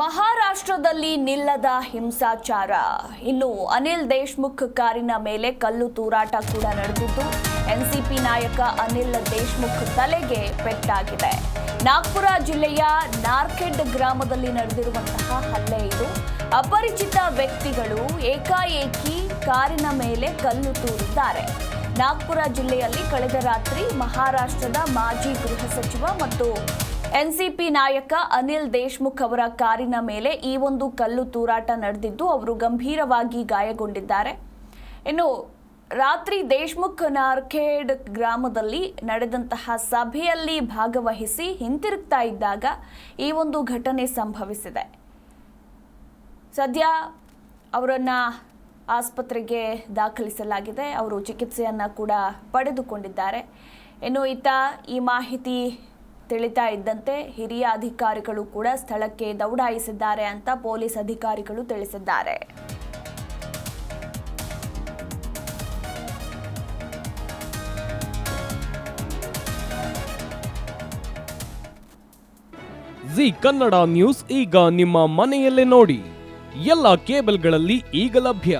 ಮಹಾರಾಷ್ಟ್ರದಲ್ಲಿ ನಿಲ್ಲದ ಹಿಂಸಾಚಾರ. ಇನ್ನು ಅನಿಲ್ ದೇಶ್ಮುಖ್ ಕಾರಿನ ಮೇಲೆ ಕಲ್ಲು ತೂರಾಟ ಕೂಡ ನಡೆದಿದ್ದು, ಎನ್ಸಿಪಿ ನಾಯಕ ಅನಿಲ್ ದೇಶ್ಮುಖ್ ತಲೆಗೆ ಪೆಟ್ಟಾಗಿದೆ. ನಾಗ್ಪುರ ಜಿಲ್ಲೆಯ ನಾರ್ಕೆಡ್ ಗ್ರಾಮದಲ್ಲಿ ನಡೆದಿರುವಂತಹ ಹಲ್ಲೆ ಇದು. ಅಪರಿಚಿತ ವ್ಯಕ್ತಿಗಳು ಏಕಾಏಕಿ ಕಾರಿನ ಮೇಲೆ ಕಲ್ಲು ತೂರಿದ್ದಾರೆ. ನಾಗ್ಪುರ ಜಿಲ್ಲೆಯಲ್ಲಿ ಕಳೆದ ರಾತ್ರಿ ಮಹಾರಾಷ್ಟ್ರದ ಮಾಜಿ ಗೃಹ ಸಚಿವ ಮತ್ತು ಎನ್ಸಿಪಿ ನಾಯಕ ಅನಿಲ್ ದೇಶ್ಮುಖ್ ಅವರ ಕಾರಿನ ಮೇಲೆ ಈ ಒಂದು ಕಲ್ಲು ತೂರಾಟ ನಡೆದಿದ್ದು, ಅವರು ಗಂಭೀರವಾಗಿ ಗಾಯಗೊಂಡಿದ್ದಾರೆ. ಇನ್ನು ರಾತ್ರಿ ದೇಶ್ಮುಖ್ ನಾರ್ಖೇಡ್ ಗ್ರಾಮದಲ್ಲಿ ನಡೆದಂತಹ ಸಭೆಯಲ್ಲಿ ಭಾಗವಹಿಸಿ ಹಿಂತಿರುಗ್ತಾ ಇದ್ದಾಗ ಈ ಒಂದು ಘಟನೆ ಸಂಭವಿಸಿದೆ. ಸದ್ಯ ಅವರನ್ನ ಆಸ್ಪತ್ರೆಗೆ ದಾಖಲಿಸಲಾಗಿದೆ. ಅವರು ಚಿಕಿತ್ಸೆಯನ್ನ ಕೂಡ ಪಡೆದುಕೊಂಡಿದ್ದಾರೆ. ಇನ್ನು ಈತ ಈ ಮಾಹಿತಿ ತಿಳಿತಾ ಇದ್ದಂತೆ ಹಿರಿಯ ಅಧಿಕಾರಿಗಳು ಕೂಡ ಸ್ಥಳಕ್ಕೆ ದೌಡಾಯಿಸಿದ್ದಾರೆ ಅಂತ ಪೊಲೀಸ್ ಅಧಿಕಾರಿಗಳು ತಿಳಿಸಿದ್ದಾರೆ. ಜಿ ಕನ್ನಡ ನ್ಯೂಸ್ ಈಗ ನಿಮ್ಮ ಮನೆಯಲ್ಲೇ ನೋಡಿ. ಎಲ್ಲ ಕೇಬಲ್ಗಳಲ್ಲಿ ಈಗ ಲಭ್ಯ.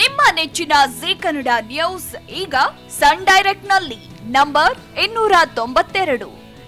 ನಿಮ್ಮ ನೆಚ್ಚಿನ ಜಿ ಕನ್ನಡ ನ್ಯೂಸ್ ಈಗ ಸನ್ ಡೈರೆಕ್ಟ್ನಲ್ಲಿ ನಂಬರ್ ಇನ್ನೂರ ತೊಂಬತ್ತೆರಡು.